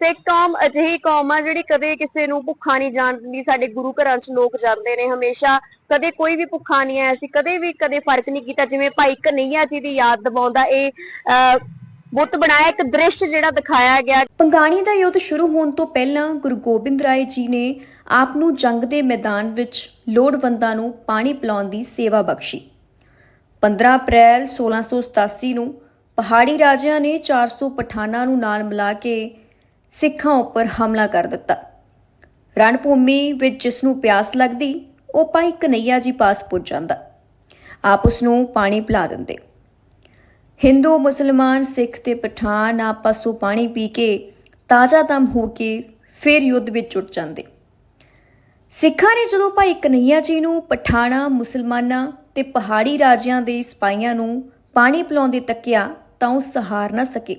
ਸਿੱਖ ਕੌਮ, ਅਜਿਹੀ ਕੌਮ ਆ ਜਿਹੜੀ ਕਦੇ ਕਿਸੇ ਨੂੰ ਭੁੱਖਾ ਨਹੀਂ ਜਾਣ ਦਿੰਦੀ ਸਾਡੇ ਗੁਰੂ ਘਰਾਂ 'ਚ ਲੋਕ ਜਾਂਦੇ ਨੇ, ਹਮੇਸ਼ਾ ਕਦੇ ਕੋਈ ਵੀ ਭੁੱਖਾ ਨਹੀਂ ਆਇਆ ਸੀ, ਕਦੇ ਵੀ ਕਦੇ ਫ਼ਰਕ ਨਹੀਂ ਕੀਤਾ, ਜਿਵੇਂ ਭਾਈ ਕਨਈਆ ਜੀ ਦੀ ਯਾਦ ਦਿਵਾਉਂਦਾ, ਇਹ ਬੁੱਤ ਬਣਾਇਆ, ਇੱਕ ਦ੍ਰਿਸ਼ ਜਿਹੜਾ ਦਿਖਾਇਆ ਗਿਆ। ਪੰਗਾਣੀ ਦਾ ਯੁੱਧ ਸ਼ੁਰੂ ਹੋਣ ਤੋਂ ਪਹਿਲਾਂ ਗੁਰੂ ਗੋਬਿੰਦ ਰਾਏ ਜੀ ਨੇ ਆਪ ਨੂੰ ਜੰਗ ਦੇ ਮੈਦਾਨ ਵਿੱਚ ਲੋੜਵੰਦਾਂ ਨੂੰ ਪਾਣੀ ਪਿਲਾਉਣ ਦੀ ਸੇਵਾ ਬਖਸ਼ੀ। 15 ਅਪ੍ਰੈਲ 1687 ਨੂੰ ਪਹਾੜੀ ਰਾਜਿਆਂ ਨੇ 400 ਪਠਾਨਾਂ ਨੂੰ ਨਾਲ ਮਿਲਾ ਕੇ ਸਿੱਖਾਂ ਉੱਪਰ ਹਮਲਾ ਕਰ ਦਿੱਤਾ। ਰਣਭੂਮੀ ਵਿੱਚ ਜਿਸ ਨੂੰ ਪਿਆਸ ਲੱਗਦੀ, ਉਹ ਭਾਈ ਕਨਈਆ ਜੀ ਪਾਸ ਪੁੱਜ ਜਾਂਦਾ। ਆਪ ਉਸ ਨੂੰ ਪਾਣੀ ਪਿਲਾ ਦਿੰਦੇ। ਹਿੰਦੂ, ਮੁਸਲਮਾਨ, ਸਿੱਖ ਤੇ ਪਠਾਨ ਆਪਸੋਂ ਪਾਣੀ ਪੀ ਕੇ ਤਾਜ਼ਾ ਦਮ ਹੋ ਕੇ ਫਿਰ ਯੁੱਧ ਵਿੱਚ ਜੁਟ ਜਾਂਦੇ। ਸਿੱਖਾਂ ਨੇ ਜਦੋਂ ਭਾਈ ਕਨਈਆ ਜੀ ਨੂੰ ਪਠਾਣਾ, ਮੁਸਲਮਾਨਾਂ ਤੇ ਪਹਾੜੀ ਰਾਜਿਆਂ ਦੇ ਸਿਪਾਹੀਆਂ ਨੂੰ ਪਾਣੀ ਪਿਲਾਉਂਦੇ ਤੱਕਿਆ ਤਾਂ ਉਹ ਸਹਾਰ ਨਾ ਸਕੇ।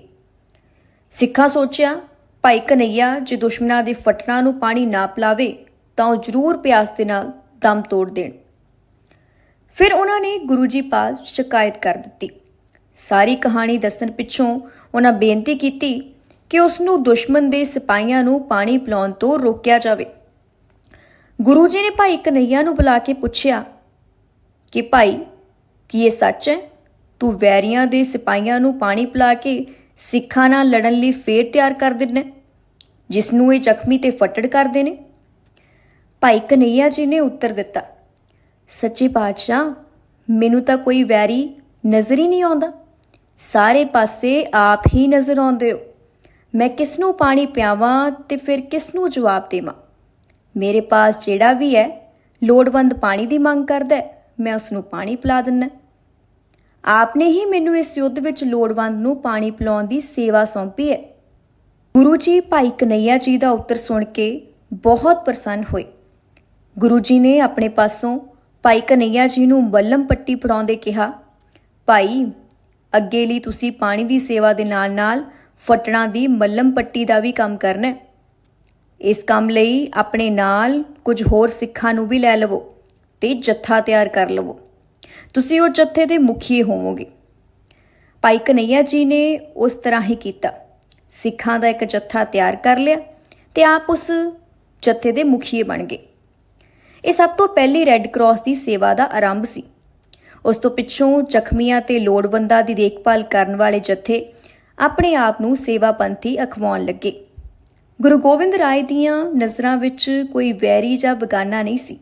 ਸਿੱਖਾਂ ਸੋਚਿਆ ਭਾਈ ਕਨਈਆ ਜੇ ਦੁਸ਼ਮਣਾਂ ਦੇ ਫਟਣਾ ਨੂੰ ਪਾਣੀ ਨਾ ਪਿਲਾਵੇ, ਤਾਂ ਉਹ ਜ਼ਰੂਰ ਪਿਆਸ ਦੇ ਨਾਲ ਦਮ ਤੋੜ ਦੇਣ। ਫਿਰ ਉਹਨਾਂ ਨੇ ਗੁਰੂ ਜੀ ਪਾਸ ਸ਼ਿਕਾਇਤ ਕਰ ਦਿੱਤੀ। ਸਾਰੀ ਕਹਾਣੀ ਦੱਸਣ ਪਿੱਛੋਂ ਉਹਨਾਂ ਬੇਨਤੀ ਕੀਤੀ ਕਿ ਉਸ ਨੂੰ ਦੁਸ਼ਮਣ ਦੇ ਸਿਪਾਹੀਆਂ ਨੂੰ ਪਾਣੀ ਪਿਲਾਉਣ ਤੋਂ ਰੋਕਿਆ ਜਾਵੇ। ਗੁਰੂ ਜੀ ਨੇ ਭਾਈ ਕਨਈਆ ਨੂੰ ਬੁਲਾ ਕੇ ਪੁੱਛਿਆ ਕਿ ਭਾਈ, ਕੀ ਇਹ ਸੱਚ ਹੈ? ਤੂੰ ਵੈਰੀਆਂ ਦੇ ਸਿਪਾਹੀਆਂ ਨੂੰ ਪਾਣੀ ਪਿਲਾ ਕੇ ਸਿੱਖਾਂ ਨਾਲ ਲੜਨ ਲਈ ਫੇਰ ਤਿਆਰ ਕਰ ਦਿੰਨਾ ਜਿਸ ਨੂੰ ਇਹ ਜ਼ਖਮੀ ਤੇ ਫੱਟੜ ਕਰਦੇ ਨੇ? ਭਾਈ ਕਨਈਆ ਜੀ ਨੇ ਉੱਤਰ ਦਿੱਤਾ ਸੱਚੇ ਪਾਤਸ਼ਾਹ ਮੈਨੂੰ ਤਾਂ ਕੋਈ ਵੈਰੀ ਨਜ਼ਰ ਹੀ ਨਹੀਂ ਆਉਂਦਾ। ਸਾਰੇ ਪਾਸੇ ਆਪ ਹੀ ਨਜ਼ਰ ਆਉਂਦੇ ਹੋ। ਮੈਂ ਕਿਸ ਨੂੰ ਪਾਣੀ ਪਿਆਵਾਂ ਤੇ ਫਿਰ ਕਿਸ ਨੂੰ ਜਵਾਬ ਦੇਵਾਂ? ਮੇਰੇ ਪਾਸ ਜਿਹੜਾ ਵੀ ਹੈ ਲੋੜਵੰਦ ਪਾਣੀ ਦੀ ਮੰਗ ਕਰਦਾ ਹੈ, ਮੈਂ ਉਸ ਨੂੰ ਪਾਣੀ ਪਿਲਾ ਦਿੰਦਾ ਆਪ ਨੇ ਹੀ ਮੈਨੂੰ ਇਸ ਯੁੱਧ ਵਿੱਚ ਲੋੜਵੰਦ ਨੂੰ ਪਾਣੀ ਪਿਲਾਉਣ ਦੀ ਸੇਵਾ ਸੌਂਪੀ ਹੈ। ਗੁਰੂ ਜੀ ਭਾਈ ਕਨਈਆ ਜੀ ਦਾ ਉੱਤਰ ਸੁਣ ਕੇ ਬਹੁਤ ਪ੍ਰਸੰਨ ਹੋਏ। ਗੁਰੂ ਜੀ ਨੇ ਆਪਣੇ ਪਾਸੋਂ ਭਾਈ ਕਨਈਆ ਜੀ ਨੂੰ ਬੱਲਮ ਪੱਟੀ ਫੜਾਉਂਦੇ ਕਿਹਾ, ਭਾਈ, ਅੱਗੇ ਲਈ ਤੁਸੀਂ ਪਾਣੀ ਦੀ ਸੇਵਾ ਦੇ ਨਾਲ-ਨਾਲ ਫਟਣਾ ਦੀ ਮੱਲਮ ਪੱਟੀ ਦਾ ਵੀ ਕੰਮ ਕਰਨਾ। ਹੈ ਇਸ ਕੰਮ ਲਈ ਆਪਣੇ ਨਾਲ ਕੁਝ ਹੋਰ ਸਿੱਖਾਂ ਨੂੰ ਵੀ ਲੈ ਲਵੋ ਤੇ ਜੱਥਾ ਤਿਆਰ ਕਰ ਲਵੋ। ਤੁਸੀਂ ਉਹ ਜੱਥੇ ਦੇ ਮੁਖੀ ਹੋਵੋਗੇ। ਭਾਈ ਕਨਈਆ ਜੀ ਨੇ ਉਸ ਤਰ੍ਹਾਂ ਹੀ ਕੀਤਾ। ਸਿੱਖਾਂ ਦਾ ਇੱਕ ਜੱਥਾ ਤਿਆਰ ਕਰ ਲਿਆ ਤੇ ਆਪ ਉਸ ਜੱਥੇ ਦੇ ਮੁਖੀਏ ਬਣ ਗਏ। ਇਹ ਸਭ ਤੋਂ ਪਹਿਲੀ ਰੈੱਡ ਕਰਾਸ ਦੀ ਸੇਵਾ ਦਾ ਆਰੰਭ ਸੀ। ਉਸ ਤੋਂ ਪਿੱਛੋਂ ਜ਼ਖਮੀਆਂ ਤੇ ਲੋੜਵੰਦਾਂ ਦੀ ਦੇਖਭਾਲ ਕਰਨ ਵਾਲੇ ਜੱਥੇ ਆਪਣੇ ਆਪ ਨੂੰ ਸੇਵਾ ਪੰਥੀ ਅਖਵਾਉਣ ਲੱਗੇ। ਗੁਰੂ ਗੋਬਿੰਦ ਰਾਏ ਦੀਆਂ ਨਜ਼ਰਾਂ ਵਿੱਚ ਕੋਈ ਵੈਰੀ ਜਾਂ ਬਗਾਨਾ ਨਹੀਂ ਸੀ।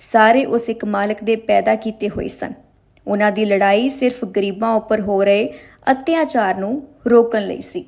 ਸਾਰੇ ਉਸ ਇੱਕ ਮਾਲਕ ਦੇ ਪੈਦਾ ਕੀਤੇ ਹੋਏ ਸਨ। ਉਹਨਾਂ ਦੀ ਲੜਾਈ ਸਿਰਫ ਗਰੀਬਾਂ ਉੱਪਰ ਹੋ ਰਹੇ ਅਤਿਆਚਾਰ ਨੂੰ ਰੋਕਣ ਲਈ ਸੀ।